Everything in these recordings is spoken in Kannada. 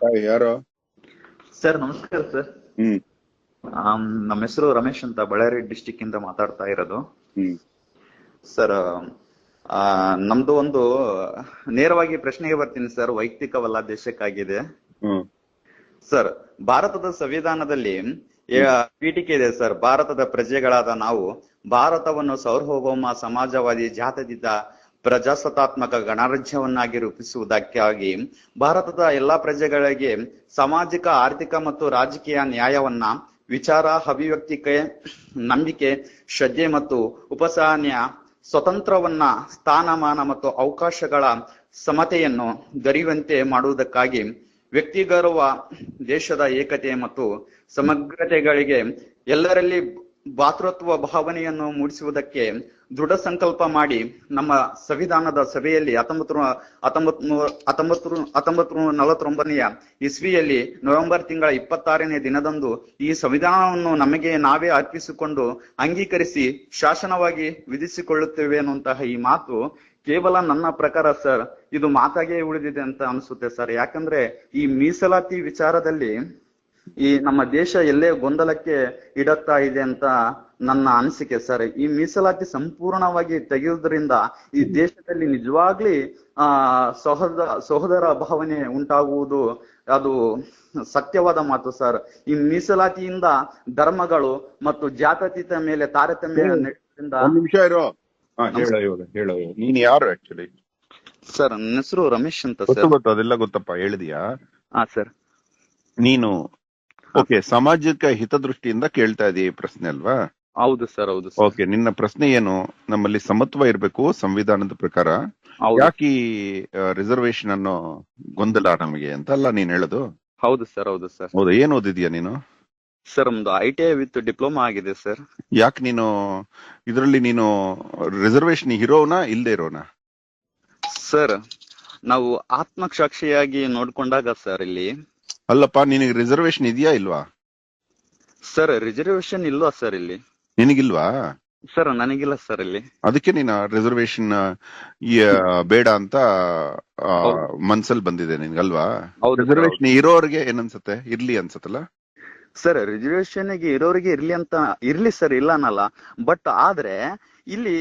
ಯಾರು? ಸರ್ ನಮಸ್ಕಾರ ಸರ್. ಹ್ಮ್. ನಮ್ಮ ಹೆಸರು ರಮೇಶ್ ಅಂತ ಬಳ್ಳಾರಿ ಡಿಸ್ಟಿಕ್ ಇಂದ ಮಾತಾಡ್ತಾ ಇರೋದು. ಹ್ಮ್. ಸರ್ ಆ, ನಮ್ದು ಒಂದು ನೇರವಾಗಿ ಪ್ರಶ್ನೆಗೆ ಬರ್ತೀನಿ ಸರ್ ವೈಯಕ್ತಿಕವಲ್ಲ ದೇಶಕ್ಕಾಗಿದೆ ಹ್ಮ್. ಸರ್ ಭಾರತದ ಸಂವಿಧಾನದಲ್ಲಿ ಪೀಠಿಕೆ ಇದೆ ಸರ್ ಭಾರತದ ಪ್ರಜೆಗಳಾದ ನಾವು ಭಾರತವನ್ನು ಸಾರ್ವಭೌಮ ಸಮಾಜವಾದಿ ಜಾತ್ಯತೀತ ಪ್ರಜಾಸತ್ತಾತ್ಮಕ ಗಣರಾಜ್ಯವನ್ನಾಗಿ ರೂಪಿಸುವುದಕ್ಕಾಗಿ ಭಾರತದ ಎಲ್ಲಾ ಪ್ರಜೆಗಳಿಗೆ ಸಾಮಾಜಿಕ, ಆರ್ಥಿಕ ಮತ್ತು ರಾಜಕೀಯ ನ್ಯಾಯವನ್ನ ವಿಚಾರ, ಅಭಿವ್ಯಕ್ತಿಕೆ, ನಂಬಿಕೆ, ಶ್ರದ್ಧೆ ಮತ್ತು ಉಪಸಹನ್ಯ ಸ್ವತಂತ್ರವನ್ನ ಸ್ಥಾನಮಾನ ಮತ್ತು ಅವಕಾಶಗಳ ಸಮತೆಯನ್ನು ದೊರೆಯುವಂತೆ ಮಾಡುವುದಕ್ಕಾಗಿ ವ್ಯಕ್ತಿಗೌರವ, ದೇಶದ ಏಕತೆ ಮತ್ತು ಸಮಗ್ರತೆಗಳಿಗೆ ಎಲ್ಲರಲ್ಲಿ ಭಾತೃತ್ವ ಭಾವನೆಯನ್ನು ಮೂಡಿಸುವುದಕ್ಕೆ ದೃಢ ಸಂಕಲ್ಪ ಮಾಡಿ ನಮ್ಮ ಸಂವಿಧಾನದ ಸಭೆಯಲ್ಲಿ ಹತ್ತೊಂಬತ್ತು ಹತ್ತೊಂಬತ್ ಹತ್ತೊಂಬತ್ತು ಹತ್ತೊಂಬತ್ತು ಇಸ್ವಿಯಲ್ಲಿ ನವೆಂಬರ್ ತಿಂಗಳ ಇಪ್ಪತ್ತಾರನೇ ದಿನದಂದು ಈ ಸಂವಿಧಾನವನ್ನು ನಮಗೆ ನಾವೇ ಅರ್ಪಿಸಿಕೊಂಡು ಅಂಗೀಕರಿಸಿ ಶಾಸನವಾಗಿ ವಿಧಿಸಿಕೊಳ್ಳುತ್ತೇವೆ ಅನ್ನುವಂತಹ ಈ ಮಾತು ಕೇವಲ ನನ್ನ ಪ್ರಕಾರ ಸರ್. ಇದು ಮಾತಾಗೇ ಉಳಿದಿದೆ ಅಂತ ಅನಿಸುತ್ತೆ ಸರ್. ಯಾಕಂದ್ರೆ ಈ ಮೀಸಲಾತಿ ವಿಚಾರದಲ್ಲಿ ಈ ನಮ್ಮ ದೇಶ ಎಲ್ಲೇ ಗೊಂದಲಕ್ಕೆ ಇಡತ್ತಾ ಇದೆ ಅಂತ ನನ್ನ ಅನಿಸಿಕೆ ಸರ್. ಈ ಮೀಸಲಾತಿ ಸಂಪೂರ್ಣವಾಗಿ ತೆಗೆಯುವುದರಿಂದ ಈ ದೇಶದಲ್ಲಿ ನಿಜವಾಗ್ಲಿ ಆ ಸಹೋದರ ಸಹೋದರ ಭಾವನೆ ಉಂಟಾಗುವುದು ಅದು ಸತ್ಯವಾದ ಮಾತು ಸರ್. ಈ ಮೀಸಲಾತಿಯಿಂದ ಧರ್ಮಗಳು ಮತ್ತು ಜಾತ್ಯತೀತ ಮೇಲೆ ತಾರತಮ್ಯ ನಿಮಿಷ ಇರೋ. ಹೇಳ ನೀನ್ ಯಾರು ಆಕ್ಚುಲಿ ಸರ್ ನನ್ನ ಹೆಸರು ರಮೇಶ್ ಅಂತ ಸರ್. ಗೊತ್ತು. ಅದೆಲ್ಲ ಗೊತ್ತಪ್ಪ. ಹೇಳಿದ್ಯಾ? ಹಾ ಸರ್. ನೀನು ಓಕೆ ಸಾಮಾಜಿಕ ಹಿತದೃಷ್ಟಿಯಿಂದ ಕೇಳ್ತಾ ಇದೆಯಾ ಈ ಪ್ರಶ್ನೆ ಅಲ್ವಾ? ಹೌದು ಸರ್ ಹೌದು ಸರ್. ಓಕೆ ನಿನ್ನ ಪ್ರಶ್ನೆ ಏನು? ನಮ್ಮಲ್ಲಿ ಸಮತ್ವ ಇರಬೇಕು ಸಂವಿಧಾನದ ಪ್ರಕಾರ. ಹೌದು. ಯಾಕೆ ರಿಸರ್ವೇಶನ್ ಅನ್ನೋ ಗೊಂದಲ ನಮಗೆ ಅಂತ ಅಲ್ಲ ನೀನ್ ಹೇಳೋದು? ಹೌದು ಸರ್ ಹೌದು ಸರ್. ಹೌದು ಏನ್ ಓದಿದ್ಯಾ ನೀನು? ಸರ್ ನಮ್ದು I T I with diploma ಆಗಿದೆ ಸರ್. ಯಾಕೆ ನೀನು ಇದರಲ್ಲಿ ನೀನು ರಿಸರ್ವೇಶನ್ ಇರೋನಾ ಇಲ್ಲದೆ ಇರೋನಾ? ಸರ್ ನಾವು ಆತ್ಮಸಾಕ್ಷಿಯಾಗಿ ನೋಡ್ಕೊಂಡಾಗ ಸರ್ ಇಲ್ಲಿ ಅಲ್ಲಪ್ಪ ನಿನಗೆ ರಿಸರ್ವೇಶನ್ ಇದೆಯಾ ಇಲ್ವಾ? ಸರ್ ರಿಸರ್ವೇಶನ್ ಇಲ್ವಾ ಸರ್ ಇಲ್ಲಿ? ನಿನಗಿಲ್ವಾ? ಸರ್ ನನಗಿಲ್ಲ ಸರ್ ಇಲ್ಲಿ. ಅದಕ್ಕೆ ನೀನು ರಿಸರ್ವೇಶನ್ ಬೇಡ ಅಂತ. ಮನ್ಸಲ್ಲಿ ಬಂದಿದೆ ನಿನ್ಗಲ್ವಾ? ಅಲ್ವಾ ರಿಸರ್ವೇಶನ್ ಇರೋರಿಗೆ ಏನನ್ಸುತ್ತೆ? ಇರ್ಲಿ ಅನ್ಸತ್ತಲ್ಲ? ಸರ್ ರಿಸರ್ವೇಶನ್ಗೆ ಇರೋರಿಗೆ ಇರ್ಲಿ ಅಂತ ಇರ್ಲಿ ಸರ್ ಇಲ್ಲ ಅನ್ನಲ್ಲ. ಬಟ್ ಆದ್ರೆ ಇಲ್ಲಿ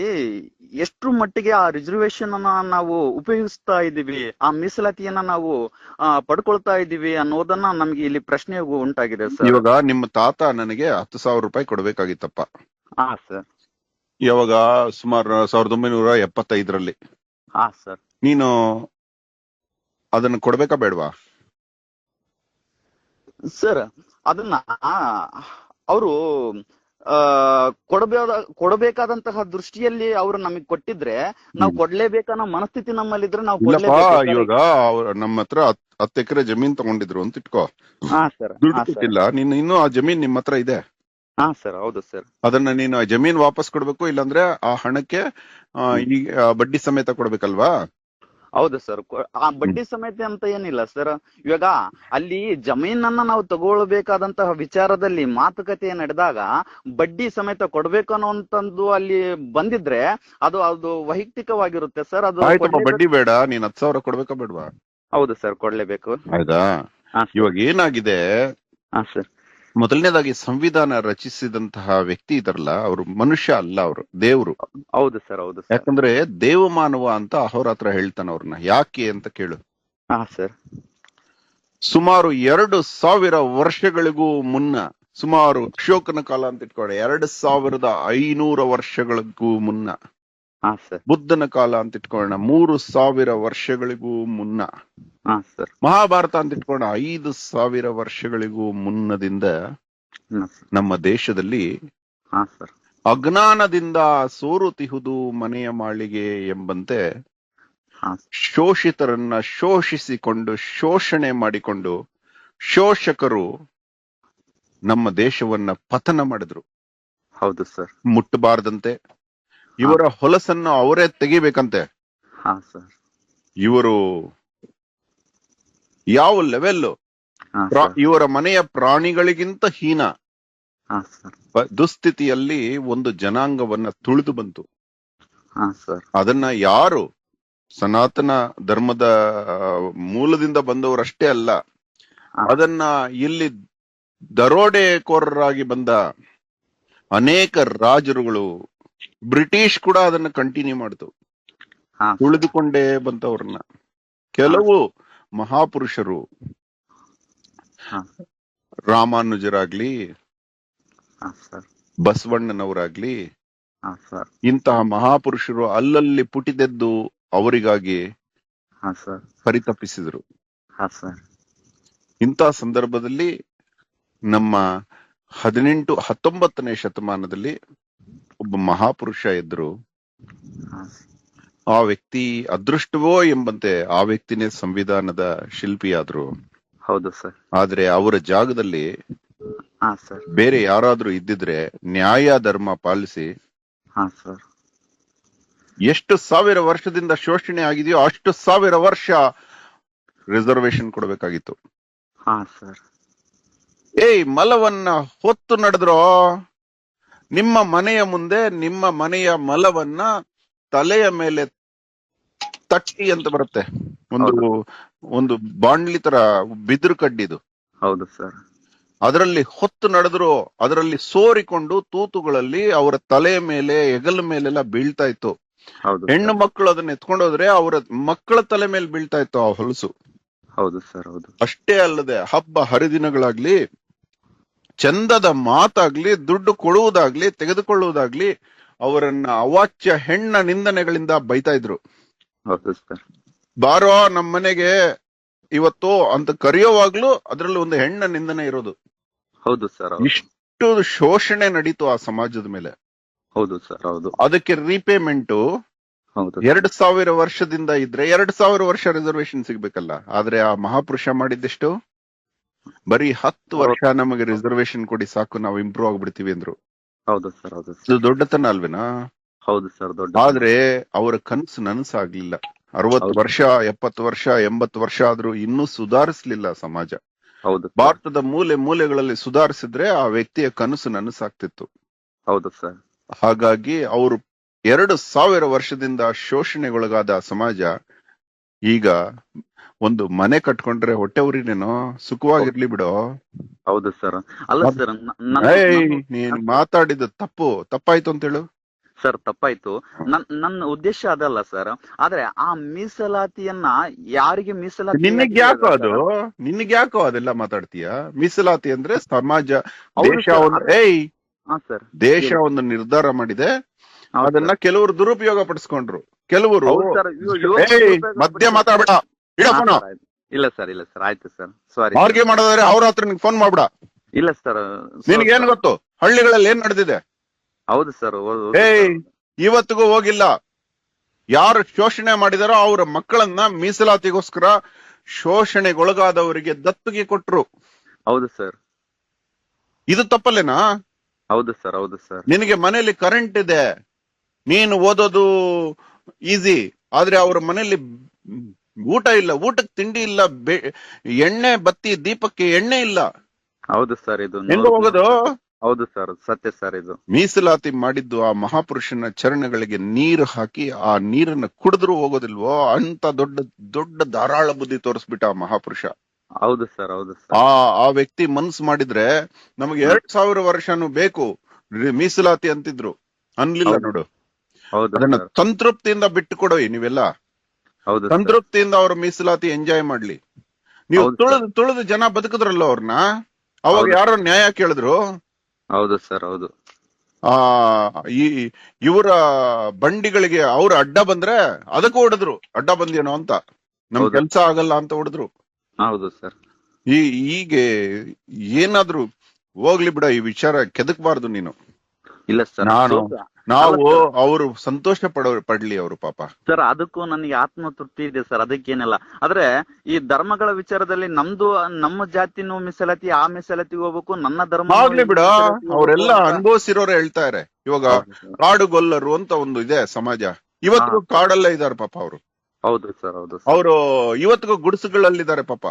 ಎಷ್ಟು ಮಟ್ಟಿಗೆ ಆ ರಿಸರ್ವೇಶನ್ ಅನ್ನ ನಾವು ಉಪಯೋಗಿಸ್ತಾ ಇದೀವಿ ಆ ಮೀಸಲಾತಿಯನ್ನ ನಾವು ಪಡ್ಕೊಳ್ತಾ ಇದೀವಿ ಅನ್ನೋದನ್ನ ನಮ್ಗೆ ಇಲ್ಲಿ ಪ್ರಶ್ನೆ ಉಂಟಾಗಿದೆ ಸರ್ ಇವಾಗ ನಿಮ್ಮ ತಾತ ನನಗೆ ಹತ್ತು ಸಾವಿರ ರೂಪಾಯಿ ಕೊಡ್ಬೇಕಾಗಿತ್ತಪ್ಪ. ಹಾ ಸರ್ ಯಾವಾಗ ಸುಮಾರು ಸಾವಿರದ ಒಂಬೈನೂರ ಎಪ್ಪತ್ತೈದರಲ್ಲಿ. ಹಾ ಸರ್ ನೀನು ಅದನ್ನ ಕೊಡ್ಬೇಕಾ ಬೇಡವಾ? ಸರ್ ಅದನ್ನ ಅವರು ಕೊಡಬೇದ ಕೊಡಬೇಕಾದಂತಹ ದೃಷ್ಟಿಯಲ್ಲಿ ಅವರು ನಮಗ್ ಕೊಟ್ಟಿದ್ರೆ ನಾವು. ಕೊಡ್ಲೇಬೇಕನ್ನೋ ಮನಸ್ಥಿತಿ ನಮ್ಮಲ್ಲಿದ್ರೆ ನಾವು ಇಲ್ಲಪ್ಪ ಕೊಡ್ಲೇಬೇಕು ಇವಾಗ ಅವ್ರ ನಮ್ಮ ಹತ್ರ ಹತ್- ಹತ್ತು ಎಕರೆ ಜಮೀನ್ ತಗೊಂಡಿದ್ರು ಅಂತ ಇಟ್ಕೋ. ಇಲ್ಲ ಸರ್. ದುಡ್ಡು ಕೊಟ್ಟಿಲ್ಲ ನೀನು ಇನ್ನೂ ಆ ಜಮೀನ್ ನಿಮ್ಮ ಹತ್ರ ಇದೆ. ಹಾ ಸರ್. ಹೌದು ಸರ್. ಅದನ್ನ ನೀನು ಆ ಜಮೀನ್ ವಾಪಸ್ ಕೊಡ್ಬೇಕು ಇಲ್ಲಾಂದ್ರೆ ಆ ಹಣಕ್ಕೆ ಈ ಬಡ್ಡಿ ಸಮೇತ ಕೊಡ್ಬೇಕಲ್ವಾ? ಹೌದು ಸರ್ ಆ ಬಡ್ಡಿ ಸಮೇತ ಅಂತ ಏನಿಲ್ಲ ಸರ್ ಇವಾಗ ಅಲ್ಲಿ ಜಮೀನನ್ನ ನಾವು ತಗೊಳ್ಬೇಕಾದಂತಹ ವಿಚಾರದಲ್ಲಿ ಮಾತುಕತೆ ನಡೆದಾಗ ಬಡ್ಡಿ ಸಮೇತ ಕೊಡ್ಬೇಕು ಅನ್ನೋಂತಂದು ಅಲ್ಲಿ ಬಂದಿದ್ರೆ ಅದು ಅದು ವೈಯಕ್ತಿಕವಾಗಿರುತ್ತೆ ಸರ್ ಅದು ಬಡ್ಡಿ ಬೇಡ ನೀನ್ ಹತ್ತು ಸಾವಿರ ಕೊಡ್ಬೇಕಾ ಬೇಡವಾ? ಹೌದು ಸರ್ ಕೊಡ್ಲೇಬೇಕು. ಆಯ್ತಾ? ಹಾ ಇವಾಗ ಏನಾಗಿದೆ? ಹಾ ಸರ್ ಮೊದಲನೇದಾಗಿ ಸಂವಿಧಾನ ರಚಿಸಿದಂತಹ ವ್ಯಕ್ತಿ ಇದಾರಲ್ಲ ಅವರು ಮನುಷ್ಯ ಅಲ್ಲ ಅವರು ದೇವರು. ಹೌದು ಸರ್ ಹೌದು ಯಾಕಂದ್ರೆ ದೇವಮಾನವ ಅಂತ ಅಹೋರಾತ್ರ ಹೇಳ್ತಾನ ಅವ್ರನ್ನ ಯಾಕೆ ಅಂತ ಕೇಳು. ಹಾ ಸರ್. ಸುಮಾರು ಎರಡು ಸಾವಿರ ವರ್ಷಗಳಿಗೂ ಮುನ್ನ ಸುಮಾರು ಅಶೋಕನ ಕಾಲ ಅಂತ ಇಟ್ಕೊಳ್ಳಿ ಎರಡು ಸಾವಿರದ ಐನೂರ ವರ್ಷಗಳಿಗೂ ಮುನ್ನ ಬುದ್ಧನ ಕಾಲ ಅಂತ ಇಟ್ಕೊಳ್ಳೋಣ. ಮೂರು ಸಾವಿರ ವರ್ಷಗಳಿಗೂ ಮುನ್ನ. ಮಹಾಭಾರತ ಅಂತ ಇಟ್ಕೊಳ್ಳೋಣ. ಐದು ಸಾವಿರ ವರ್ಷಗಳಿಗೂ ಮುನ್ನದಿಂದ ನಮ್ಮ ದೇಶದಲ್ಲಿ ಹಾ ಸರ್. ಅಜ್ಞಾನದಿಂದ ಸೋರುತಿಹುದು ಮನೆಯ ಮಾಳಿಗೆ ಎಂಬಂತೆ ಶೋಷಿತರನ್ನ ಶೋಷಿಸಿಕೊಂಡು ಶೋಷಣೆ ಮಾಡಿಕೊಂಡು ಶೋಷಕರು ನಮ್ಮ ದೇಶವನ್ನ ಪತನ ಮಾಡಿದ್ರು. ಹೌದು ಸರ್. ಮುಟ್ಟಬಾರ್ದಂತೆ. ಇವರ ಹೊಲಸನ್ನು ಅವರೇ ತೆಗಿಬೇಕಂತೆ. ಹಾ ಸರ್ ಇವರು ಯಾವ ಲೆವೆಲ್ ಇವರ ಮನೆಯ ಪ್ರಾಣಿಗಳಿಗಿಂತ ಹೀನ. ದುಸ್ಥಿತಿಯಲ್ಲಿ ಒಂದು ಜನಾಂಗವನ್ನ ತುಳಿದು ಬಂತು. ಅದನ್ನ ಯಾರು? ಸನಾತನ ಧರ್ಮದ ಮೂಲದಿಂದ ಬಂದವರಷ್ಟೇ ಅಲ್ಲ. ಅದನ್ನ ಇಲ್ಲಿ ದರೋಡೆಕೋರರಾಗಿ ಬಂದ ಅನೇಕ ರಾಜರುಗಳು ಬ್ರಿಟಿಷ್ ಕೂಡ ಅದನ್ನ ಕಂಟಿನ್ಯೂ ಮಾಡ್ತು. ಉಳಿದುಕೊಂಡೇ ಬಂತವ್ರನ್ನ. ಕೆಲವು ಮಹಾಪುರುಷರು ರಾಮಾನುಜರಾಗ್ಲಿ ಬಸವಣ್ಣನವರಾಗ್ಲಿ ಇಂತಹ ಮಹಾಪುರುಷರು ಅಲ್ಲಲ್ಲಿ ಪುಟಿದೆದ್ದು ಅವರಿಗಾಗಿ ಪರಿತಪಿಸಿದ್ರು ಸರ್. ಪರಿತಪಿಸಿದರು. ಹಾ ಸರ್. ಇಂತಹ ಸಂದರ್ಭದಲ್ಲಿ ನಮ್ಮ ಹದಿನೆಂಟು ಹತ್ತೊಂಬತ್ತನೇ ಶತಮಾನದಲ್ಲಿ ಒಬ್ಬ ಮಹಾಪುರುಷ ಇದ್ರು ಆ ವ್ಯಕ್ತಿ ಅದೃಷ್ಟವೋ ಎಂಬಂತೆ ಆ ವ್ಯಕ್ತಿನೇ ಸಂವಿಧಾನದ ಶಿಲ್ಪಿಯಾದ್ರು. ಹೌದು ಸರ್. ಆದ್ರೆ ಅವರ ಜಾಗದಲ್ಲಿ ಬೇರೆ ಯಾರಾದ್ರೂ ಇದ್ದಿದ್ರೆ ನ್ಯಾಯ ಧರ್ಮ ಪಾಲಿಸಿ ಎಷ್ಟು ಸಾವಿರ ವರ್ಷದಿಂದ ಶೋಷಣೆ ಆಗಿದೆಯೋ ಅಷ್ಟು ಸಾವಿರ ವರ್ಷ ರಿಸರ್ವೇಶನ್ ಕೊಡಬೇಕಾಗಿತ್ತು. ಹಾ ಸರ್. ಏಯ್ ಮಲವನ್ನ ಹೊತ್ತು ನಡೆದ್ರೋ? ನಿಮ್ಮ ಮನೆಯ ಮುಂದೆ ನಿಮ್ಮ ಮನೆಯ ಮಲವನ್ನ ತಲೆಯ ಮೇಲೆ ತಟ್ಟಿ ಅಂತ ಬರುತ್ತೆ. ಒಂದು ಒಂದು ಬಾಂಡ್ಲಿ ತರ ಬಿದಿರು ಕಡ್ಡಿದು. ಹೌದು ಸರ್. ಅದರಲ್ಲಿ ಹೊತ್ತು ನಡೆದ್ರು ಅದರಲ್ಲಿ ಸೋರಿಕೊಂಡು ತೂತುಗಳಲ್ಲಿ ಅವರ ತಲೆಯ ಮೇಲೆ ಹೆಗಲ ಮೇಲೆಲ್ಲ ಬೀಳ್ತಾ ಇತ್ತು. ಹೆಣ್ಣು ಮಕ್ಕಳು ಅದನ್ನ ಎತ್ಕೊಂಡೋದ್ರೆ ಅವರ ಮಕ್ಕಳ ತಲೆ ಮೇಲೆ ಬೀಳ್ತಾ ಇತ್ತು ಆ ಹೊಲಸು. ಹೌದು ಸರ್ ಹೌದು. ಅಷ್ಟೇ ಅಲ್ಲದೆ ಹಬ್ಬ ಹರಿದಿನಗಳಾಗ್ಲಿ ಚಂದದ ಮಾತಾಗ್ಲಿ ದುಡ್ಡು ಕೊಡುವುದಾಗ್ಲಿ ತೆಗೆದುಕೊಳ್ಳುವುದಾಗ್ಲಿ ಅವರನ್ನ ಅವಾಚ್ಯ ಹೆಣ್ಣ ನಿಂದನೆಗಳಿಂದ ಬೈತಾ ಇದ್ರು. ಬಾರೋ ನಮ್ಮ ಮನೆಗೆ ಇವತ್ತು ಅಂತ ಕರೆಯೋವಾಗ್ಲೂ ಅದ್ರಲ್ಲಿ ಒಂದು ಹೆಣ್ಣ ನಿಂದನೆ ಇರೋದು. ಹೌದು ಸರ್ ಇಷ್ಟು ಶೋಷಣೆ ನಡೀತು ಆ ಸಮಾಜದ ಮೇಲೆ. ಹೌದು ಸರ್ ಹೌದು. ಅದಕ್ಕೆ ರೀಪೇಮೆಂಟ್ ಹೌದು. ಎರಡ್ ಸಾವಿರ ವರ್ಷದಿಂದ ಇದ್ರೆ ಎರಡ್ ಸಾವಿರ ವರ್ಷ ರಿಸರ್ವೇಶನ್ ಸಿಗ್ಬೇಕಲ್ಲ. ಆದ್ರೆ ಆ ಮಹಾಪುರುಷ ಮಾಡಿದ್ದೆಷ್ಟು? ಬರೀ ಹತ್ತು ವರ್ಷ ನಮಗೆ ರಿಸರ್ವೇಶನ್ ಕೊಡಿ ಸಾಕು ನಾವು ಇಂಪ್ರೂವ್ ಆಗ್ಬಿಡ್ತೀವಿ ಅಂದ್ರು. ಹೌದು ಸರ್ ಹೌದು ಇದು ದೊಡ್ಡತನ ಅಲ್ವೇನಾ? ಹೌದು ಸರ್ ದೊಡ್ಡ ಆದ್ರೆ ಅವರ ಕನಸು ನನಸಾಗ್ಲಿಲ್ಲ. ಅರವತ್ತು. ವರ್ಷ ಎಪ್ಪತ್ತು ವರ್ಷ ಎಂಬತ್ತು ವರ್ಷ ಆದ್ರೂ ಇನ್ನೂ ಸುಧಾರಿಸ್ಲಿಲ್ಲ ಸಮಾಜ. ಹೌದು ಭಾರತದ ಮೂಲೆ ಮೂಲೆಗಳಲ್ಲಿ ಸುಧಾರಿಸಿದ್ರೆ ಆ ವ್ಯಕ್ತಿಯ ಕನಸು ನನಸಾಗ್ತಿತ್ತು. ಹೌದು ಸರ್. ಹಾಗಾಗಿ ಅವರು ಎರಡು ಸಾವಿರ ವರ್ಷದಿಂದ ಶೋಷಣೆಗೊಳಗಾದ ಸಮಾಜ ಈಗ ಒಂದು ಮನೆ ಕಟ್ಕೊಂಡ್ರೆ ಹೊಟ್ಟೆ ಉರಿನೇನೋ? ಸುಖವಾಗಿರ್ಲಿ ಬಿಡು. ಹೌದು ಸರ್ ಅಲ್ಲ ಸರ್ ನೀನ್ ಮಾತಾಡಿದ ತಪ್ಪು. ತಪ್ಪಾಯ್ತು ಅಂತ ಹೇಳು. ಸರ್ ತಪ್ಪಾಯ್ತು. ನನ್ ನನ್ನ ಉದ್ದೇಶ ಅದಲ್ಲ ಸರ್ ಆದ್ರೆ ಆ ಮೀಸಲಾತಿಯನ್ನ ಯಾರಿಗೆ ಮೀಸಲಾತಿ ನಿನಗ್ ಯಾಕೋ ಅದು? ನಿನಗ್ ಯಾಕೋ ಅದೆಲ್ಲ ಮಾತಾಡ್ತೀಯ? ಮೀಸಲಾತಿ ಅಂದ್ರೆ ಸಮಾಜ ದೇಶ ಏಯ್! ಸರ್ ದೇಶ ಒಂದು ನಿರ್ಧಾರ ಮಾಡಿದೆ. ಅದನ್ನ ಕೆಲವರು ದುರುಪಯೋಗ ಪಡಿಸ್ಕೊಂಡ್ರು. ಕೆಲವರು ಮಧ್ಯ ಮಾತಾಡ್ಬೇಡ. ಹಾ, ಇಲ್ಲ ಸರ್ ಇಲ್ಲ ಸರ್ ಆಯ್ತು ಸರ್. ಸಾರಿ. ಅವ್ರಿಗೆ ಮಾಡೋದಾದ್ರೆ ಅವ್ರ ಹತ್ರ ನಿನ್ಗೆ ಫೋನ್ ಮಾಡ್ಬಿಡ. ಇಲ್ಲ ಸರ್ ನಿನ್ಗೇನ್ ಗೊತ್ತು? ಹಳ್ಳಿಗಳಲ್ಲಿ ಏನ್ ನಡೆದಿದೆ? ಹೌದು ಸರ್ ಏಯ್ ಇವತ್ತಿಗೂ ಹೋಗಿಲ್ಲ. ಯಾರು ಶೋಷಣೆ ಮಾಡಿದಾರೋ ಅವ್ರ ಮಕ್ಕಳನ್ನ ಮೀಸಲಾತಿಗೋಸ್ಕರ ಶೋಷಣೆಗೊಳಗಾದವರಿಗೆ ದತ್ತಿಗೆ ಕೊಟ್ರು. ಹೌದು ಸರ್. ಇದು ತಪ್ಪಲ್ಲೇನಾ? ಹೌದು ಸರ್ ಹೌದು ಸರ್. ನಿನಗೆ ಮನೆಯಲ್ಲಿ ಕರೆಂಟ್ ಇದೆ. ನೀನು ಓದೋದು ಈಸಿ ಆದ್ರೆ ಅವ್ರ ಮನೆಯಲ್ಲಿ ಊಟ ಇಲ್ಲ ಊಟಕ್ಕೆ ತಿಂಡಿ ಇಲ್ಲ ಎಣ್ಣೆ ಬತ್ತಿ ದೀಪಕ್ಕೆ ಎಣ್ಣೆ ಇಲ್ಲ. ಹೌದು ಸರ್ ಇದು ಹೆಂಗ ಹೋಗೋದು? ಹೌದು ಸರ್ ಸತ್ಯ ಸರ್ ಇದು. ಮೀಸಲಾತಿ ಮಾಡಿದ್ದು ಆ ಮಹಾಪುರುಷನ ಚರಣಗಳಿಗೆ ನೀರು ಹಾಕಿ ಆ ನೀರನ್ನ ಕುಡಿದ್ರು ಹೋಗೋದಿಲ್ವೋ? ಅಂತ ದೊಡ್ಡ ದೊಡ್ಡ ಧಾರಾಳ ಬುದ್ಧಿ ತೋರಿಸ್ಬಿಟ್ಟ ಆ ಮಹಾಪುರುಷ. ಹೌದು ಸರ್ ಹೌದು ಆ ಆ ವ್ಯಕ್ತಿ ಮನ್ಸು ಮಾಡಿದ್ರೆ ನಮಗೆ ಎರಡ್ ಸಾವಿರ ವರ್ಷನೂ ಬೇಕು. ಮೀಸಲಾತಿ ಅಂತಿದ್ರು. ಅನ್ಲಿಲ್ಲ ನೋಡು. ಅದನ್ನ ಸಂತೃಪ್ತಿಯಿಂದ ಬಿಟ್ಟು ಕೊಡೋಯಿ ನೀವೆಲ್ಲ. ಸಂತೃಪ್ತಿಯಿಂದ ಅವ್ರ ಮೀಸಲಾತಿ ಎಂಜಾಯ್ ಮಾಡ್ಲಿ. ನೀವು ಹೌದು ತುಳಿದು ತುಳಿದು ಜನ ಬದುಕಿದ್ರಲ್ಲ ಅವ್ರನ್ನ? ಅವಾಗ ಹೌದು. ಯಾರೋ ನ್ಯಾಯ ಕೇಳಿದ್ರು? ಹೌದು ಸರ್ ಹೌದು. ಆ ಈ ಇವರ ಬಂಡಿಗಳಿಗೆ ಅವ್ರ ಅಡ್ಡ ಬಂದ್ರೆ ಅದಕ್ಕೂ ಹೊಡೆದ್ರು. ಅಡ್ಡ ಬಂದೇನೋ ಅಂತ. ನಮ್ ಹೌದು. ಕೆಲ್ಸ ಆಗಲ್ಲ ಅಂತ ಹೊಡೆದ್ರು. ಹೌದು ಸರ್. ಈ ಹೀಗೆ ಏನಾದ್ರು ಹೋಗ್ಲಿ ಬಿಡ ಈ ವಿಚಾರ ಕೆದಕ್ಬಾರ್ದು ನೀನು. ಇಲ್ಲ ಸರ್. ನಾನು- ನಾವು ಅವರು ಸಂತೋಷ ಪಡೋ ಪಡ್ಲಿ ಅವರು ಪಾಪ. ಸರ್ ಅದಕ್ಕೂ ನನಗೆ ಆತ್ಮ ತೃಪ್ತಿ ಇದೆ ಸರ್ ಅದಕ್ಕೇನಿಲ್ಲ. ಆದ್ರೆ ಈ ಧರ್ಮಗಳ ವಿಚಾರದಲ್ಲಿ ನಮ್ದು ನಮ್ಮ ಜಾತಿನೂ ಮೀಸಲಾತಿ ಆ ಮೀಸಲಾತಿ ಹೋಗ್ಬೇಕು ನನ್ನ ಧರ್ಮ ಆಗ್ಲಿ ಬಿಡ ಅವರೆಲ್ಲ ಅನುಭವಿಸಿರೋರು ಹೇಳ್ತಾರೆ ಇವಾಗ ಕಾಡುಗೊಲ್ಲರು ಅಂತ ಒಂದು ಇದೆ ಸಮಾಜ. ಇವತ್ತು. ಕಾಡಲ್ಲೇ ಇದಾರೆ ಪಾಪ ಅವರು. ಹೌದು ಸರ್ ಹೌದು. ಅವರು ಇವತ್ತಿಗೂ ಗುಡಿಸುಗಳಲ್ಲಿದ್ದಾರೆ ಪಾಪ.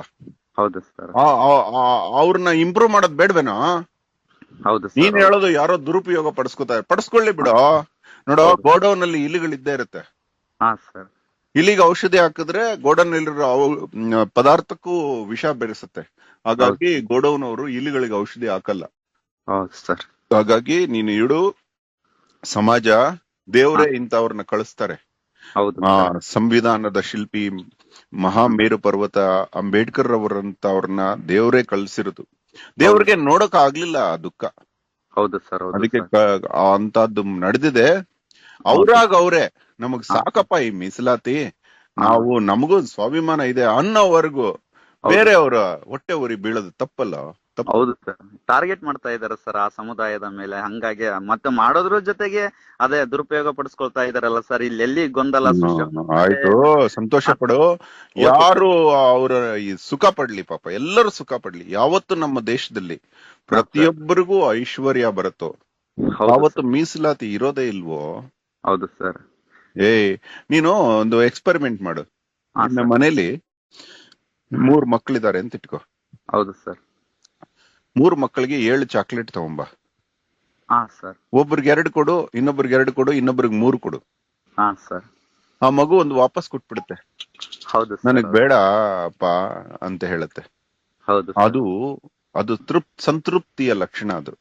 ಹೌದು ಸರ್. ಅವ್ರನ್ನ ಇಂಪ್ರೂವ್ ಮಾಡೋದ್ ಬೇಡ್ವೇನೋ? ಹೌದು ನೀನ್ ಹೇಳೋದು ಯಾರೋ ದುರುಪಯೋಗ ಪಡಿಸ್ಕೊತಾರೆ. ಪಡಿಸ್ಕೊಳ್ಳಿ ಬಿಡೋ. ನೋಡೋ. ಗೋಡೌನ್ ಅಲ್ಲಿ ಇಲಿಗಳಿದ್ದೇ ಇರುತ್ತೆ. ಹಾ ಸರ್. ಇಲ್ಲಿಗೆ ಔಷಧಿ ಹಾಕಿದ್ರೆ ಗೋಡೌನ್ ಇಲ್ಲಿರೋ ಪದಾರ್ಥಕ್ಕೂ ವಿಷ ಬೆರೆಸುತ್ತೆ. ಹಾಗಾಗಿ ಗೋಡೌನ್ ಅವರು ಇಲಿಗಳಿಗೆ ಔಷಧಿ ಹಾಕಲ್ಲ. ಸರ್. ಹಾಗಾಗಿ ನೀನು ಇಡು ಸಮಾಜ ದೇವರೇ ಇಂಥವ್ರನ್ನ ಕಳಿಸ್ತಾರೆ. ಸಂವಿಧಾನದ ಶಿಲ್ಪಿ ಮಹಾ ಮೇರು ಪರ್ವತ ಅಂಬೇಡ್ಕರ್ ಅವರಂತವ್ರನ್ನ ದೇವರೇ ಕಳ್ಸಿರೋದು. ದೇವ್ರಿಗೆ ನೋಡಕ್ ಆಗ್ಲಿಲ್ಲ ಆ ದುಃಖ. ಹೌದು ಸರ್ ಅದಕ್ಕೆ ಅಂತದ್ದು ನಡೆದಿದೆ. ಅವ್ರಾಗ ಅವ್ರೆ ನಮಗ್ ಸಾಕಪ್ಪ ಈ ಮೀಸಲಾತಿ. ನಾವು ನಮಗೂ ಸ್ವಾಭಿಮಾನ ಇದೆ ಅನ್ನೋವರೆಗೂ ಬೇರೆ ಬೇರೆಯವರ ಹೊಟ್ಟೆ ಉರಿ ಬೀಳೋದು ತಪ್ಪಲ್ಲ. ತಪ್ಪು ಹೌದು ಸರ್ ಟಾರ್ಗೆಟ್ ಮಾಡ್ತಾ ಇದಾರೆ ಸರ್ ಆ ಸಮುದಾಯದ ಮೇಲೆ. ಹಂಗಾಗಿ ಮತ್ತೆ ಮಾಡೋದ್ರ ಜೊತೆಗೆ ಅದೇ ದುರುಪಯೋಗ ಪಡಿಸ್ಕೊಳ್ತಾ ಇದಾರಲ್ಲ ಸರ್ ಇಲ್ಲಿ ಎಲ್ಲಿ ಗೊಂದಲ ಸೃಷ್ಟಿ ಆಯ್ತು. ಸಂತೋಷ ಪಡು. ಯಾರು ಅವರ ಈ ಸುಖ ಪಡ್ಲಿ ಪಾಪ. ಎಲ್ಲರೂ ಸುಖ ಪಡ್ಲಿ. ಯಾವತ್ತು ನಮ್ಮ ದೇಶದಲ್ಲಿ ಪ್ರತಿಯೊಬ್ಬರಿಗೂ ಐಶ್ವರ್ಯ ಬರುತ್ತೋ ಅವತ್ತು ಮೀಸಲಾತಿ ಇರೋದೇ ಇಲ್ವೋ? ಹೌದು ಸರ್ ಏ ನೀನು ಒಂದು ಎಕ್ಸ್ಪೆರಿಮೆಂಟ್ ಮಾಡು. ನಮ್ಮ. ಮನೇಲಿ ಮೂರ್ ಮಕ್ಕಳಿದ್ದಾರೆ ಅಂತ ಇಟ್ಕೋ. ಹೌದು ಸರ್ ಮೂರ್ ಮಕ್ಕಳಿಗೆ ಏಳು ಚಾಕ್ಲೇಟ್ ತಗೊಂಬ. ಹಾ ಸರ್ ಒಬ್ರಿಗೆ ಎರಡು ಕೊಡು ಇನ್ನೊಬ್ರಿಗೆ ಎರಡು ಕೊಡು ಇನ್ನೊಬ್ರಿಗೆ ಮೂರು ಕೊಡು. ಹಾ ಸರ್ ಆ ಮಗು ಒಂದು ವಾಪಸ್ ಕೊಟ್ಬಿಡುತ್ತೆ. ಹೌದು ನನಗ್ ಬೇಡ ಅಪ್ಪ ಅಂತ ಹೇಳುತ್ತೆ. ಹೌದು. ಅದು ಅದು ತೃಪ್ ಸಂತೃಪ್ತಿಯ ಲಕ್ಷಣ ಅದು.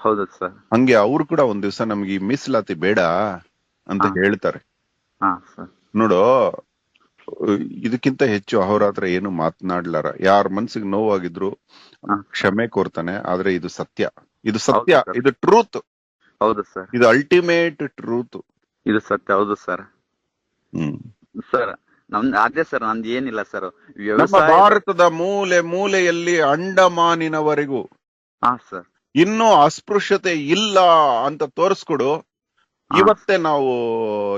ಹೌದು ಸರ್ ಹಂಗೆ ಅವ್ರು ಕೂಡ ಒಂದ್ ದಿವಸ ನಮ್ಗೆ ಈ ಮೀಸಲಾತಿ ಬೇಡ ಅಂತ ಹೇಳ್ತಾರೆ. ಹಾ ಸರ್ ನೋಡು ಇದಕ್ಕಿಂತ ಹೆಚ್ಚು ಅಹೋರಾತ್ರ ಏನು ಮಾತನಾಡ್ಲಾರ? ಯಾರ ಮನ್ಸಿಗೆ ನೋವಾಗಿದ್ರು ಕ್ಷಮೆ ಕೋರ್ತಾನೆ ಆದ್ರೆ ಇದು ಸತ್ಯ. ಇದು ಸತ್ಯ ಇದು ಟ್ರೂತ್. ಹೌದು ಸರ್. ಇದು ಅಲ್ಟಿಮೇಟ್ ಟ್ರೂತ್. ಇದು ಸತ್ಯ ಹೌದು ಸರ್. ಹ್ಮ್. ಸರ್ ನಮ್ ಅದೇ ಸರ್ ನಂದು ಏನಿಲ್ಲ ಸರ್. ಭಾರತದ ಮೂಲೆ ಮೂಲೆಯಲ್ಲಿ ಅಂಡಮಾನಿನವರೆಗೂ ಹಾ ಸರ್. ಇನ್ನೂ ಅಸ್ಪೃಶ್ಯತೆ ಇಲ್ಲ ಅಂತ ತೋರಿಸ್ಕೊಡು. ಇವತ್ತೇ ನಾವು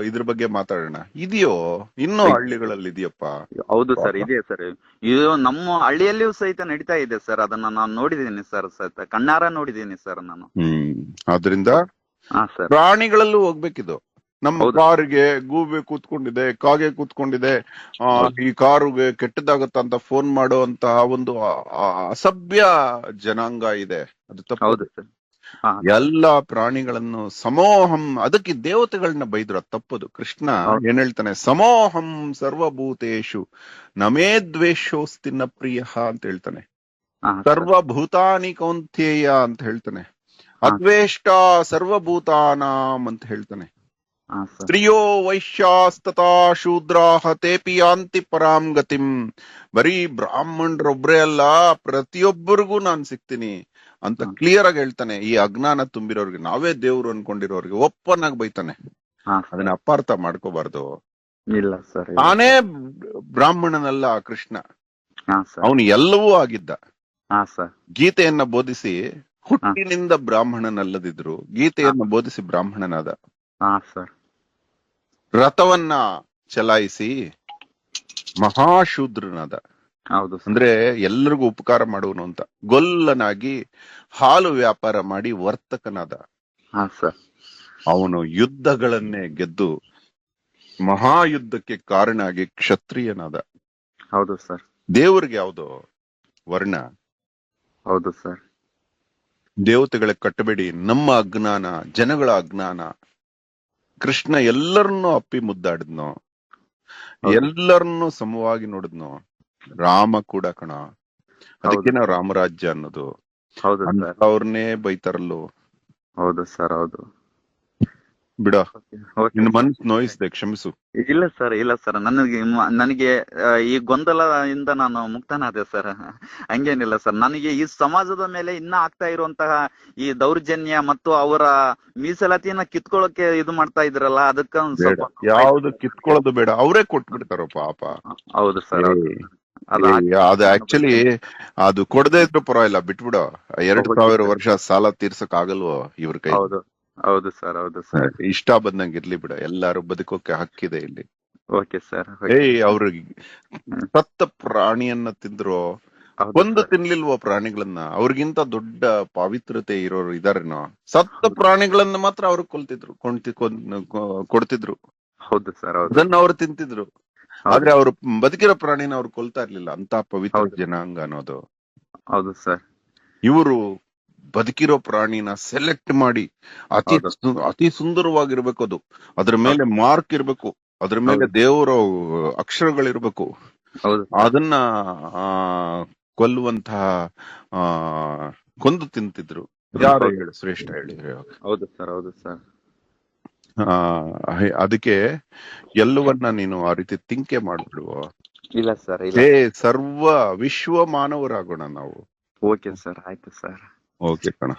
ಇದ್ರ ಬಗ್ಗೆ ಮಾತಾಡೋಣ. ಇದೆಯೋ? ಇನ್ನೂ. ಹಳ್ಳಿಗಳಲ್ಲಿ ಇದೆಯಪ್ಪ? ಹೌದು ಸರ್. ಇದೆ ಸರ್. ಇದು ನಮ್ಮ ಹಳ್ಳಿಯಲ್ಲಿಯೂ ಸಹಿತ ನಡೀತಾ ಇದೆ ಸರ್. ಅದನ್ನ ನಾನು ನೋಡಿದ್ದೀನಿ ಸರ್ ಸಹಿತ ಕಣ್ಣಾರ ನೋಡಿದೀನಿ ಸರ್ ನಾನು. ಹ್ಮ್. ಆದ್ರಿಂದ ಪ್ರಾಣಿಗಳಲ್ಲೂ ಹೋಗ್ಬೇಕಿದು. ನಮ್ಮ ಕಾರ್ಗೆ ಗೂಬೆ ಕೂತ್ಕೊಂಡಿದೆ ಕಾಗೆ ಕೂತ್ಕೊಂಡಿದೆ. ಆ, ಈ ಕಾರುಗೆ ಕೆಟ್ಟದಾಗತ್ತ ಅಂತ ಫೋನ್ ಮಾಡುವಂತಹ ಒಂದು ಅಸಭ್ಯ ಜನಾಂಗ ಇದೆ. ಅದು ತಪ್ಪು. ಎಲ್ಲಾ ಪ್ರಾಣಿಗಳನ್ನು ಸಮೋಹಂ ಅದಕ್ಕೆ ದೇವತೆಗಳನ್ನ ಬೈದ್ರು ತಪ್ಪದು. ಕೃಷ್ಣ. ಏನ್ ಹೇಳ್ತಾನೆ ಸಮೋಹಂ ಸರ್ವಭೂತೇಶು ನಮೇ ದ್ವೇಷೋಸ್ತಿನ ಪ್ರಿಯ ಅಂತ ಹೇಳ್ತಾನೆ. ಸರ್ವಭೂತಾನಿ ಕೌಂತ್ಯೇಯ ಅಂತ ಹೇಳ್ತಾನೆ. ಅದ್ವೇಷ್ಟ ಸರ್ವಭೂತಾನಾಂ ಅಂತ ಹೇಳ್ತಾನೆ. ಸ್ತ್ರೀಯೋ ವೈಶ್ಯಾಸ್ತಾ ಸ್ತ್ರಿಯೋ ವೈಶ್ಯಾಸ್ತತಾ ಶೂದ್ರಾಹ ತೇಪಿ ಯಾಂತಿ ಪರಾಂ ಗತಿಂ. ಬರೀ ಬ್ರಾಹ್ಮಣರೊಬ್ರೇ ಅಲ್ಲ ಪ್ರತಿಯೊಬ್ಬರಿಗೂ ನಾನ್ ಸಿಗ್ತೀನಿ. ಅಂತ ಕ್ಲಿಯರ್ ಆಗಿ ಹೇಳ್ತಾನೆ. ಈ ಅಜ್ಞಾನ ತುಂಬಿರೋರ್ಗೆ ನಾವೇ ದೇವ್ರು ಅನ್ಕೊಂಡಿರೋರ್ಗೆ ಓಪನ್ ಆಗಿ ಬೈತಾನೆ ಅದನ್ನ ಅಪಾರ್ಥ ಮಾಡ್ಕೋಬಾರ್ದು. ಇಲ್ಲ ಸರ್. ತಾನೇ ಬ್ರಾಹ್ಮಣನಲ್ಲ ಕೃಷ್ಣ. ಅವನು ಎಲ್ಲವೂ ಆಗಿದ್ದ. ಹಾ ಸರ್. ಗೀತೆಯನ್ನ ಬೋಧಿಸಿ ಹುಟ್ಟಿನಿಂದ ಬ್ರಾಹ್ಮಣನಲ್ಲದಿದ್ರು. ಗೀತೆಯನ್ನ ಬೋಧಿಸಿ ಬ್ರಾಹ್ಮಣನಾದ. ಹಾ ಸರ್. ರಥವನ್ನ ಚಲಾಯಿಸಿ ಮಹಾಶೂದ್ರನಾದ. ಹೌದು. ಅಂದ್ರೆ ಎಲ್ಲರಿಗೂ ಉಪಕಾರ ಮಾಡುವನು ಅಂತ. ಗೊಲ್ಲನಾಗಿ ಹಾಲು ವ್ಯಾಪಾರ ಮಾಡಿ ವರ್ತಕನಾದ ಹಾ ಸರ್ ಅವನು ಯುದ್ಧಗಳನ್ನೇ ಗೆದ್ದು ಮಹಾಯುದ್ಧಕ್ಕೆ ಕಾರಣ ಆಗಿ ಕ್ಷತ್ರಿಯನಾದ. ಹೌದು ಸರ್ ದೇವರಿಗೆ ಯಾವ್ದು? ವರ್ಣ. ಹೌದು ಸರ್ ದೇವತೆಗಳ ಕಟ್ಟಬೇಡಿ. ನಮ್ಮ ಅಜ್ಞಾನ ಜನಗಳ ಅಜ್ಞಾನ. ಕೃಷ್ಣ ಎಲ್ಲರನ್ನೂ ಅಪ್ಪಿ ಮುದ್ದಾಡಿದ್ನು. ಎಲ್ಲರನ್ನೂ ಸಮವಾಗಿ ನೋಡಿದ್ನೋ ರಾಮ ಕೂಡ ಕಣ. ಅದಕ್ಕೆ ನಾವು ರಾಮರಾಜ್ಯ ಅನ್ನೋದು. ಹೌದು ಅವ್ರನ್ನೇ ಬೈತಾರಲ್ಲೋ. ಹೌದು ಸರ್ ಹೌದು. ಬಿಡ. ನಿನ್ನ ಮನ್ಸು ನೋಯಿಸ್ದೆ ಕ್ಷಮಿಸು. ಇಲ್ಲ ಸರ್ ಇಲ್ಲ ಸರ್. ನನಗೆ ನನಗೆ ಈ ಗೊಂದಲದಿಂದ ನಾನು ಮುಕ್ತನಾದೆ ಸರ್. ಹಂಗೇನಿಲ್ಲ ಸರ್. ನನಗೆ ಈ ಸಮಾಜದ ಮೇಲೆ ಇನ್ನ ಆಗ್ತಾ ಇರುವಂತಹ ಈ ದೌರ್ಜನ್ಯ ಮತ್ತು ಅವರ ಮೀಸಲಾತಿಯನ್ನ ಕಿತ್ಕೊಳ್ಳೋಕೆ ಇದು ಮಾಡ್ತಾ ಇದ್ರಲ್ಲ ಅದಕ್ಕ ಯಾವ್ದು ಕಿತ್ಕೊಳ್ಳೋದು ಬೇಡ. ಅವರೇ ಕೊಟ್ಬಿಡ್ತಾರೋ ಪಾಪ. ಹೌದು ಸರ್ ಅದು ಆಕ್ಚುಲಿ ಅದು ಕೊಡದೇ ಇದ್ರು ಪರವಾಗಿಲ್ಲ ಬಿಟ್ಬಿಡು. ಎರಡ್. ಸಾವಿರ ವರ್ಷ ಸಾಲ ತೀರ್ಸಕ್ ಆಗಲ್ವೋ ಇವ್ರ ಕೈ? ಹೌದು ಹೌದು ಸರ್ ಹೌದು ಸರ್. ಇಷ್ಟ ಬಂದಂಗೆ ಇರ್ಲಿ ಬಿಡ ಎಲ್ಲಾರು ಬದುಕೋಕೆ ಹಕ್ಕಿದೆ ಇಲ್ಲಿ. ಓಕೆ ಸರ್ ಏಯ್ ಅವ್ರ ಸತ್ತ ಪ್ರಾಣಿಯನ್ನ ತಿಂದ್ರು ಒಂದು ತಿನ್ಲಿಲ್ವೋ ಪ್ರಾಣಿಗಳನ್ನ? ಅವ್ರಿಗಿಂತ ದೊಡ್ಡ ಪಾವಿತ್ರತೆ ಇರೋರು ಇದಾರೇನೋ? ಸತ್ತ. ಪ್ರಾಣಿಗಳನ್ನ ಮಾತ್ರ ಅವ್ರು ಕೊಲ್ತಿದ್ರು ಕೊಡ್ತಿದ್ರು. ಹೌದು ಸರ್ ಅದನ್ನ ಅವ್ರು ತಿಂತಿದ್ರು. ಆದ್ರೆ ಅವ್ರು ಬದುಕಿರೋ ಪ್ರಾಣಿನ ಅವ್ರು ಕೊಲ್ತಾ ಇರ್ಲಿಲ್ಲ. ಅಂತ ಪವಿತ್ರ. ಜನಾಂಗ ಅನ್ನೋದು. ಹೌದು ಸರ್. ಇವರು ಬದುಕಿರೋ ಪ್ರಾಣಿನ ಸೆಲೆಕ್ಟ್ ಮಾಡಿ ಅತಿ ಅತಿ ಸುಂದರವಾಗಿರ್ಬೇಕು ಅದು. ಅದ್ರ ಮೇಲೆ ಮಾರ್ಕ್ ಇರ್ಬೇಕು. ಅದ್ರ ಮೇಲೆ ದೇವರ ಅಕ್ಷರಗಳಿರ್ಬೇಕು. ಹೌದು. ಅದನ್ನ ಆ ಕೊಲ್ಲುವಂತಹ ಆ ಕೊಂದು ತಿಂತಿದ್ರು. ಯಾರು ಹೇಳಿ ಶ್ರೇಷ್ಠ ಹೇಳಿದ್ರು ಹೌದು ಸರ್ ಹೌದು ಸರ್. ಅದಕ್ಕೆ ಎಲ್ಲವನ್ನ ನೀನು ಆ ರೀತಿ ತಿಂಕೆ ಮಾಡ್ಬಿಡುವ ಇಲ್ಲ ಸರ್ ಏ ಸರ್ವ ವಿಶ್ವ ಮಾನವರಾಗೋಣ ನಾವು. ಓಕೆ ಸರ್ ಆಯ್ತು ಸರ್. ಓಕೆ ಕಣ.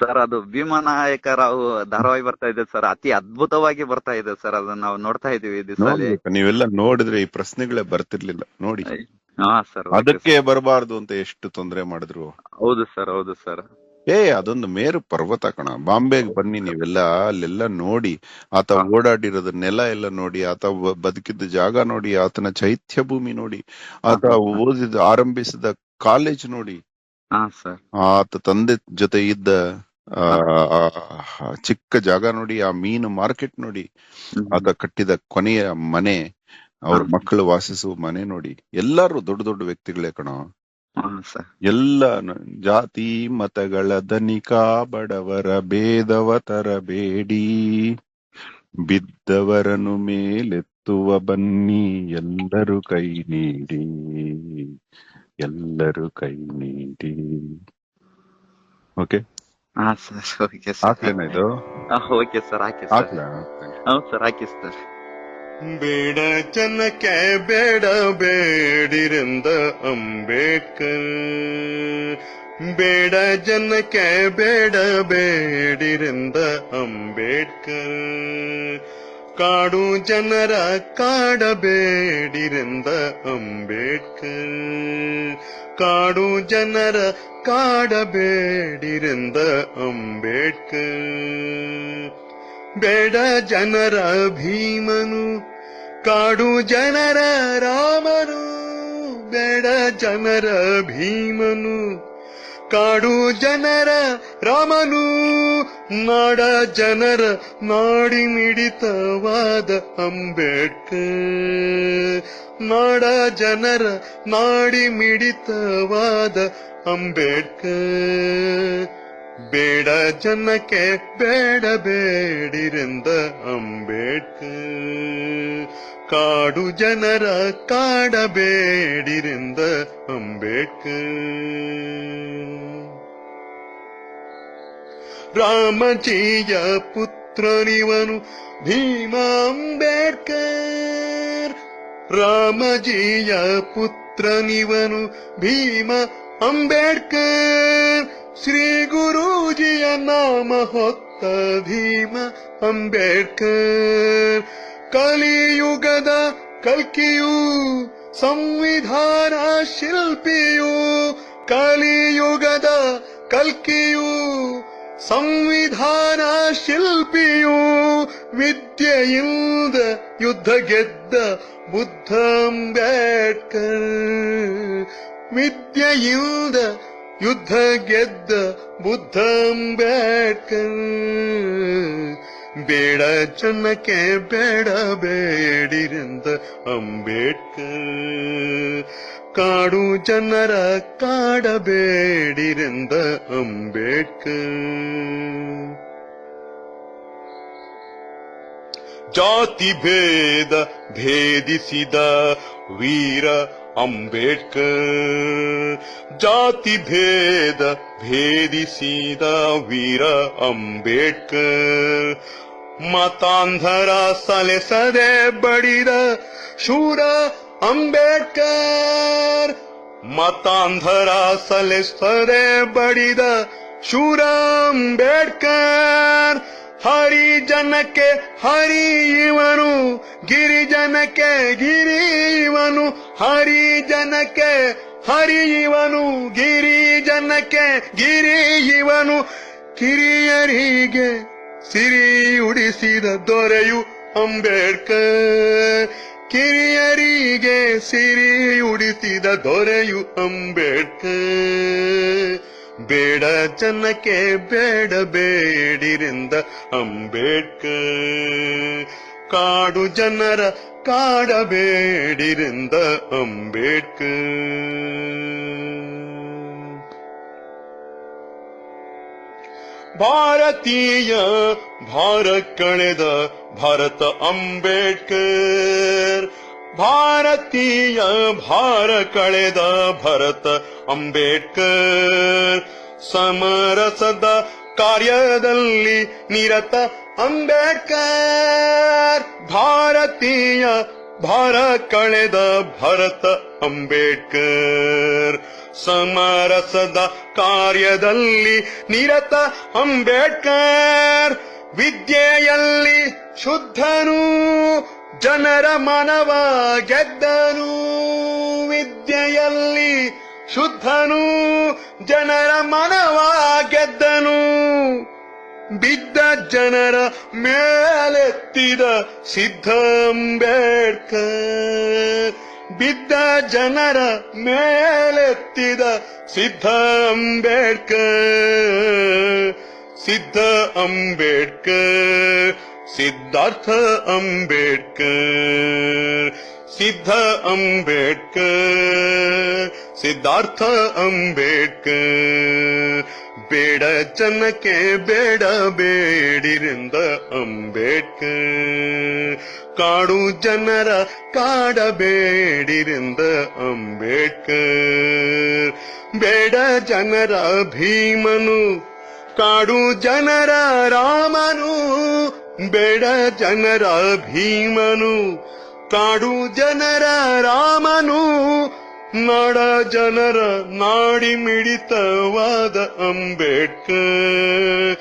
ಸರ್ ಅದು ಭೀಮನಾಯಕ ರಾವ್ ಧಾರಾವಾಹಿ ಬರ್ತಾ ಇದೆ ಸರ್ ಅತಿ ಅದ್ಭುತವಾಗಿ ಬರ್ತಾ ಇದೆ ಸರ್ ಅದನ್ನ ನಾವು ನೋಡ್ತಾ ಇದೀವಿ ನೀವೆಲ್ಲ ನೋಡಿದ್ರೆ ಈ ಪ್ರಶ್ನೆಗಳೇ ಬರ್ತಿರ್ಲಿಲ್ಲ. ನೋಡಿ. ಹಾ ಸರ್ ಅದಕ್ಕೆ ಬರಬಾರ್ದು ಅಂತ ಎಷ್ಟು ತೊಂದರೆ ಮಾಡಿದ್ರು? ಹೌದು ಸರ್ ಹೌದು ಸರ್. ಏ ಅದೊಂದು ಮೇರು ಪರ್ವತ ಕಣ. ಬಾಂಬೆಗೆ ಬನ್ನಿ ನೀವೆಲ್ಲ ಅಲ್ಲೆಲ್ಲ ನೋಡಿ ಆತ ಓಡಾಡಿರೋದ ನೆಲ ಎಲ್ಲ ನೋಡಿ ಆತ ಬದುಕಿದ್ದ ಜಾಗ ನೋಡಿ ಆತನ ಚೈತ್ಯ ಭೂಮಿ ನೋಡಿ ಆತ ಓದಿದ ಆರಂಭಿಸಿದ ಕಾಲೇಜ್ ನೋಡಿ. ಆತ ತಂದೆ ಜೊತೆ ಇದ್ದ ಚಿಕ್ಕ ಜಾಗ ನೋಡಿ ಆ ಮೀನು ಮಾರ್ಕೆಟ್ ನೋಡಿ ಆತ ಕಟ್ಟಿದ ಕೊನೆಯ ಮನೆ ಅವ್ರ. ಮಕ್ಕಳು ವಾಸಿಸುವ ಮನೆ ನೋಡಿ. ಎಲ್ಲಾರು ದೊಡ್ಡ ದೊಡ್ಡ ವ್ಯಕ್ತಿಗಳೇ ಕಣ. ಎಲ್ಲ ಜಾತಿ ಮತಗಳ ಧನಿಕ ಬಡವರ ಭೇದವ ತರಬೇಡಿ. ಬಿದ್ದವರನ್ನು ಮೇಲೆತ್ತುವ ಬನ್ನಿ ಎಲ್ಲರೂ ಕೈ ನೀಡಿ. ಎಲ್ಲರೂ ಕೈ ನೀಡಿ. ಓಕೆ ಹಾ ಸರ್ ಓಕೆ ಸರ್. ಹಾಕ್ಲೇನಾ ಇದು? ಓಕೆ ಸರ್ ಹಾಕಿ ಸರ್. ಹಾಕ್ಲಾ? ಹೌದು ಸರ್ ಹಾಕಿ ಸರ್. ಬೇಡ ಜನಕ್ಕೆ ಬೇಡ ಬೇಡಿರೆಂದ ಅಂಬೇಡ್ಕರ್. ಬೇಡ ಜನಕ್ಕೆ ಬೇಡ ಬೇಡಿರೆಂದ ಅಂಬೇಡ್ಕರ್. ಕಾಡು ಜನರ ಕಾಡಬೇಡಿರೆಂದ ಅಂಬೇಡ್ಕರ್. ಕಾಡು ಜನರ ಕಾಡಬೇಡಿರೆಂದ ಅಂಬೇಡ್ಕರ್. ಬೇಡ ಜನರ ಭೀಮನು, ಕಾಡು ಜನರ ರಾಮನು. ಬೇಡ ಜನರ ಭೀಮನು, ಕಾಡು ಜನರ ರಾಮನು. ನಾಡ ಜನರ ನಾಡಿ ಮಿಡಿತವಾದ ಅಂಬೇಡ್ಕರ್. ನಾಡ ಜನರ ನಾಡಿ ಮಿಡಿತವಾದ ಅಂಬೇಡ್ಕರ್. ಬೇಡ ಜನಕ್ಕೆ ಬೇಡ ಬೇಡಿರೆಂದ ಅಂಬೇಡ್ಕರ್. ಕಾಡು ಜನರ ಕಾಡಬೇಡಿರೆಂದ ಅಂಬೇಡ್ಕರ್. ರಾಮಜಿಯ ಪುತ್ರನಿವನು ಭೀಮ ಅಂಬೇಡ್ಕರ್. ರಾಮಜಿಯ ಪುತ್ರನಿವನು ಭೀಮ ಅಂಬೇಡ್ಕರ್. ಶ್ರೀ ಗುರೂಜಿಯ ನಾಮ ಹೊತ್ತ ಭೀಮ ಅಂಬೇಡ್ಕರ್. ಕಲಿಯುಗದ ಕಲ್ಕಿಯು, ಸಂವಿಧಾನ ಶಿಲ್ಪಿಯು, ಕಲಿಯುಗದ ಕಲ್ಕಿಯು, ಸಂವಿಧಾನ ಶಿಲ್ಪಿಯು, ವಿದ್ಯೆಯಿಂದ ಯುದ್ಧ ಗೆದ್ದ ಬುದ್ಧ ಅಂಬೇಡ್ಕರ್. ವಿದ್ಯೆಯಿಂದ ಯುದ್ಧ ಗೆದ್ದ ಬುದ್ಧ ಅಂಬೇಡ್ಕರ್ ಬೇಡ ಚೆನ್ನಕ್ಕೆ ಬೇಡ ಬೇಡಿರೆಂದ ಅಂಬೇಡ್ಕರ್. ಕಾಡು ಜನರ ಕಾಡಬೇಡಿರೆಂದ ಅಂಬೇಡ್ಕರ್. ಜಾತಿ ಭೇದ ಭೇದಿಸಿದ ವೀರ ಅಂಬೇಡ್ಕರ್ ಜಾತಿ ಭೇದ ಭೇದಿಸಿದ ವೀರ ಅಂಬೇಡ್ಕರ್ ಮತಾಂಧರ ಸಲೆಸದೆ ಬಡಿದ ಶೂರ ಅಂಬೇಡ್ಕರ್ ಮತಾಂಧರ ಸಲೆಸದೆ ಬಡಿದ ಶೂರ ಅಂಬೇಡ್ಕರ್ ಹರಿಜನಕ್ಕೆ ಹರಿ ಇವನು ಗಿರಿಜನಕ್ಕೆ ಗಿರಿ ಇವನು ಹರಿ ಜನಕ್ಕೆ ಹರಿ ಇವನು ಗಿರಿ ಜನಕ್ಕೆ ಗಿರಿ ಇವನು ಕಿರಿಯರಿಗೆ ಸಿರಿ ಉಡಿಸಿದ ದೊರೆಯು ಅಂಬೇಡ್ಕರ್. ಕಿರಿಯರಿಗೆ ಸಿರಿ ಉಡಿಸಿದ ದೊರೆಯು ಅಂಬೇಡ್ಕರ್. ಬೇಡ ಜನಕ್ಕೆ ಬೇಡ ಬೇಡಿರೆಂದ ಅಂಬೇಡ್ಕರ್. ಕಾಡು ಜನರ ಕಾಡಬೇಡಿರೆಂದ ಅಂಬೇಡ್ಕರ್. ಭಾರತೀಯ ಭಾರ ಕಳೆದ ಭಾರತ ಅಂಬೇಡ್ಕರ್. ಭಾರತೀಯ ಭಾರ ಕಳೆದ ಭರತ ಅಂಬೇಡ್ಕರ್. ಸಮರಸದ ಕಾರ್ಯದಲ್ಲಿ ನಿರತ ಅಂಬೇಡ್ಕರ್. ಭಾರತೀಯ ಭಾರ ಕಳೆದ ಭರತ ಅಂಬೇಡ್ಕರ್. ಸಮರಸದ ಕಾರ್ಯದಲ್ಲಿ ನಿರತ ಅಂಬೇಡ್ಕರ್. ವಿದ್ಯೆಯಲ್ಲಿ ಶುದ್ಧನು ಜನರ ಮನವ ಗೆದ್ದನು, ವಿದ್ಯೆಯಲ್ಲಿ ಶುದ್ಧನು, ಜನರ ಮನವ ಗೆದ್ದನು. ಬಿದ್ದ ಜನರ ಮೇಲೆತ್ತಿದ ಸಿದ್ಧ ಅಂಬೇಡ್ಕರ್ ಬಿದ್ದ ಜನರ ಮೇಲೆತ್ತಿದ ಸಿದ್ಧ ಅಂಬೇಡ್ಕರ್ ಸಿದ್ಧ ಅಂಬೇಡ್ಕರ್ ಸಿದ್ಧಾರ್ಥ ಅಂಬೇಡ್ಕರ್, ಸಿದ್ಧ ಅಂಬೇಡ್ಕರ್, ಸಿದ್ಧಾರ್ಥ ಅಂಬೇಡ್ಕರ್. ಬೇಡ ಜನಕ್ಕೆ ಬೇಡ ಬೇಡಿರಿಂದ ಅಂಬೇಡ್ಕರ್. ಕಾಡು ಜನರ ಕಾಡಬೇಡಿರಿಂದ ಅಂಬೇಡ್ಕರ್. ಬೇಡ ಜನರ ಭೀಮನು, ಕಾಡು ಜನರ ರಾಮನು ಬೇಡ ಜನರ ಭೀಮನು, ಕಾಡು ಜನರ ರಾಮನು, ನಾಡ ಜನರ ನಾಡಿ ಮಿಡಿತವಾದ ಅಂಬೇಡ್ಕರ್,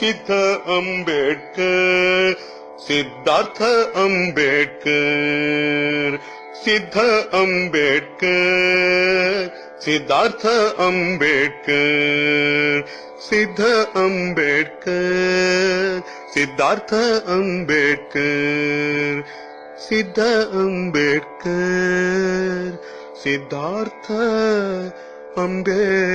ಸಿದ್ಧ ಅಂಬೇಡ್ಕರ್, ಸಿದ್ಧಾರ್ಥ ಅಂಬೇಡ್ಕರ್, ಸಿದ್ಧ ಅಂಬೇಡ್ಕರ್, ಸಿದ್ಧಾರ್ಥ ಅಂಬೇಡ್ಕರ್, ಸಿದ್ಧ ಅಂಬೇಡ್ಕರ್. சித்தார்த்த அம்பேத்கர் சித்த அம்பேத்கர் சித்தார்த்த அம்பேத்கர்.